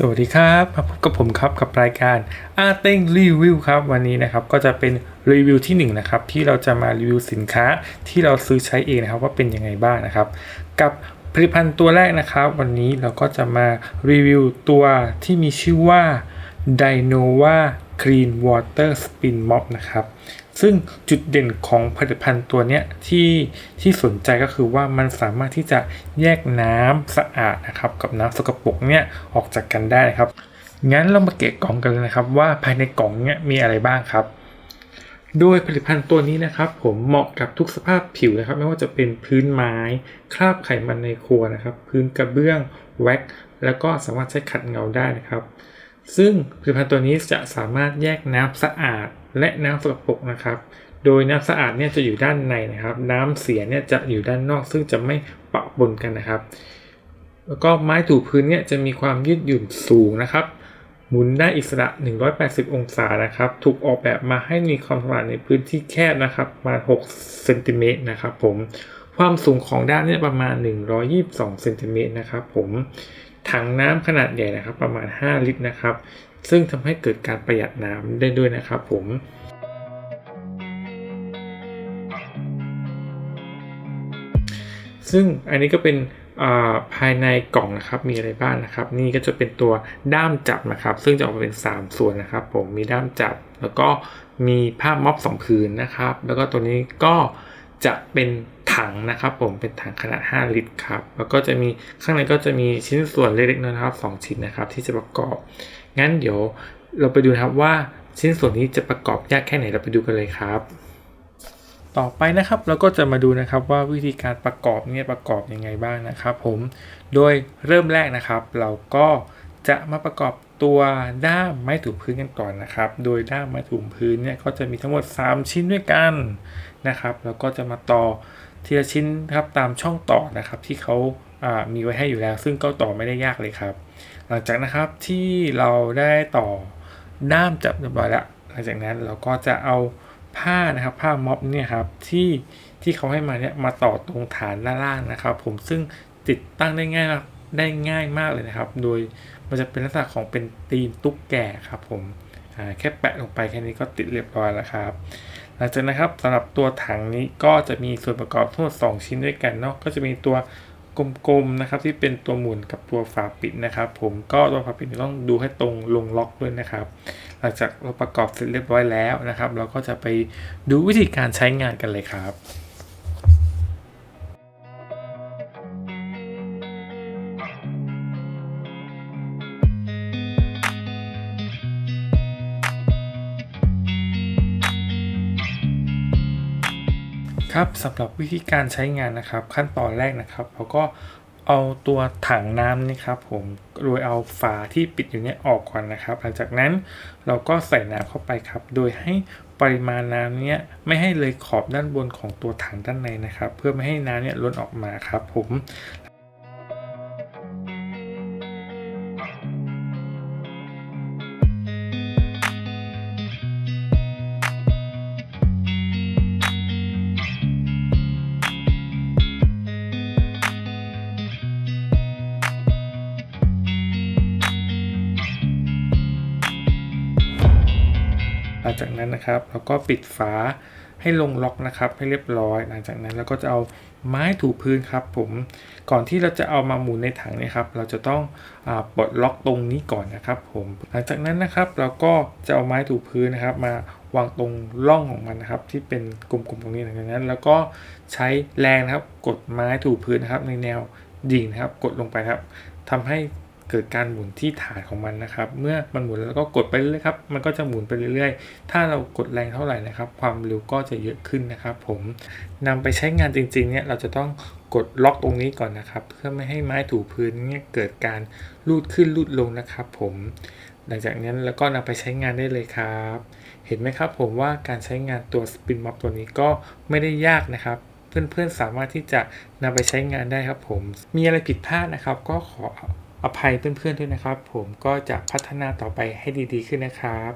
สวัสดีครับมาพบกับผมครับกับรายการอาเต้งรีวิวครับวันนี้นะครับก็จะเป็นรีวิวที่1นงนะครับที่เราจะมารีวิวสินค้าที่เราซื้อใช้เองนะครับว่าเป็นยังไงบ้างนะครับ กับผลิตภัณฑ์ตัวแรกนะครับ วันนี้เราก็จะมารีวิวตัวที่มีชื่อว่า Dynova Clean Water Spin Mop นะครับ ซึ่งจุดเด่นของผลิตภัณฑ์ตัวนี้ที่ที่สนใจก็คือว่ามันสามารถที่จะแยกน้ำสะอาดนะครับกับน้ำสกปรกเนี่ยออกจากกันได้นะครับ งั้นเรามาเกะกล่องกันเลยนะครับ ว่าภายในกล่องเนี่ยมีอะไรบ้างครับโดยผลิตภัณฑ์ตัวนี้นะครับผมเหมาะกับทุกสภาพผิวนะครับ ไม่ว่าจะเป็นพื้นไม้ คราบไขมันในครัวนะครับ พื้นกระเบื้องแว็กแล้วก็สามารถใช้ขัดเงาได้นะครับ ซึ่งผลิตภัณฑ์ตัวนี้จะสามารถแยกน้ำสะอาด และน้ำสกปรกนะครับ โดยน้ำสะอาดเนี่ยจะอยู่ด้านในนะครับ น้ำเสียเนี่ยจะอยู่ด้านนอกซึ่งจะไม่ปะปนกันนะครับ แล้วก็ไม้ถูพื้นเนี่ยจะมีความยืดหยุ่นสูงนะครับ หมุนได้อิสระ 180 องศานะครับ ถูกออกแบบมาให้มีความถนัดในพื้นที่แคบนะครับประมาณ6เซนติเมตรนะครับผมความสูงของด้านเนี่ยประมาณ 122เซนติเมตรนะครับผมถังน้ำขนาดใหญ่นะครับ ประมาณ 5 ลิตรนะครับ ซึ่งทำให้เกิดการประหยัดน้ำได้ด้วยนะครับผมซึ่งอันนี้ก็เป็นภายในกล่องนะครับมีอะไรบ้างนะครับ นี่ก็จะเป็นตัวด้ามจับนะครับ ซึ่งจะออกมาเป็น 3 ส่วนนะครับ ผมมีด้ามจับ แล้วก็มีผ้าม็อบสองผืนนะครับ แล้วก็ตัวนี้ก็จะเป็นถังนะครับ ผมเป็นถังขนาด 5 ลิตรครับแล้วก็จะมีข้างในก็จะมีชิ้นส่วนเล็กๆนะครับ 2 ชิ้นนะครับ ที่จะประกอบ งั้นเดี๋ยวเราไปดูนะครับว่าชิ้นส่วนนี้จะประกอบยากแค่ไหนเราไปดูกันเลยครับ ต่อไปนะครับเราก็จะมาดูนะครับว่าวิธีการประกอบเนี่ยประกอบยังไงบ้างนะครับ ผมโดยเริ่มแรกนะครับ เราก็จะมาประกอบตัวด้ามไม้ถูพื้นกันก่อนนะครับ โดยด้ามไม้ถูพื้นเนี่ยก็จะมีทั้งหมด 3 ชิ้นด้วยกันนะครับ แล้วก็จะมาต่อทีละชิ้นครับตามช่องต่อนะครับ ที่เขาามีไว้ให้อยู่แล้ว ซึ่งก็ต่อไม่ได้ยากเลยครับ หลังจากนะครับที่เราได้ต่อด้ามจับเรียบร้อยแล้วหลังจากนั้นเราก็จะเอาผ้านะครับผ้าม็อบเนี่ยครับที่ที่เขาให้มาเนี่ยมาต่อตรงฐานด้านล่างนะครับ ผมซึ่งติดตั้งได้ง่ายได้ง่ายมากเลยนะครับ โดยมันจะเป็นลักษณะของเป็นตีนตุ๊กแก่ครับผมแค่แปะลงไปแค่นี้ก็ติดเรียบร้อยแล้วครับหลังจากนะครับสำหรับตัวถังนี้ก็จะมีส่วนประกอบทั้งหมด2ชิ้นด้วยกันเนาะก็จะมีตัว กลมๆนะครับที่เป็นตัวหมุนกับตัวฝาปิดนะครับ ผมก็ตัวฝาปิดต้องดูให้ตรงลงล็อกด้วยนะครับ หลังจากเราประกอบเสร็จเรียบร้อยแล้วนะครับ เราก็จะไปดูวิธีการใช้งานกันเลยครับ ครับสำหรับวิธีการใช้งานนะครับ ขั้นตอนแรกนะครับเราก็เอาตัวถังน้ำนี่ครับผมโดยเอาฝาที่ปิดอยู่เนี้ยออกก่อนนะครับ หลังจากนั้นเราก็ใส่น้ำเข้าไปครับ โดยให้ปริมาณน้ำเนี้ยไม่ให้เลยขอบด้านบนของตัวถังด้านในนะครับ เพื่อไม่ให้น้ำเนี้ยล้นออกมาครับผม หลังจากนั้นนะครับเราก็ปิดฝาให้ลงล็อกนะครับให้เรียบร้อย หลังจากนั้นเราก็จะเอาไม้ถูพื้นครับ ผมก่อนที่เราจะเอามาหมุนในถังนี่ครับ เราจะต้องอปลดล็อกตรงนี้ก่อนนะครับ ผมหลังจากนั้นนะครับเราก็จะเอาไม้ถูพื้นนะครับ มาวางตรงร่องของมันนะครับ ที่เป็นกลมๆตรงนี้หลังจากนั้น แล้วก็ใช้แรงนะครับ กดไม้ถูพื้นนะครับ ในแนวดิ่งนะครับ กดลงไปครับทำให้ เกิดการหมุนที่ฐานของมันนะครับ เมื่อมันหมุนแล้วก็กดไปเรื่อยครับ มันก็จะหมุนไปเรื่อยๆ ถ้าเรากดแรงเท่าไหร่นะครับ ความเร็วก็จะเยอะขึ้นนะครับ ผมนำไปใช้งานจริงๆเนี่ยเราจะต้องกดล็อกตรงนี้ก่อนนะครับ เพื่อไม่ให้ไม้ถูพื้นเนี่ยเกิดการลูดขึ้นลูดลงนะครับ ผมหลังจากนั้นแล้วก็นำไปใช้งานได้เลยครับ เห็นไหมครับผมว่าการใช้งานตัวสปินม็อบตัวนี้ก็ไม่ได้ยากนะครับ เพื่อนๆสามารถที่จะนำไปใช้งานได้ครับผม มีอะไรผิดพลาดนะครับ ก็ขอ อภัยเพื่อนๆด้วยนะครับ ผมก็จะพัฒนาต่อไปให้ดีๆขึ้นนะครับ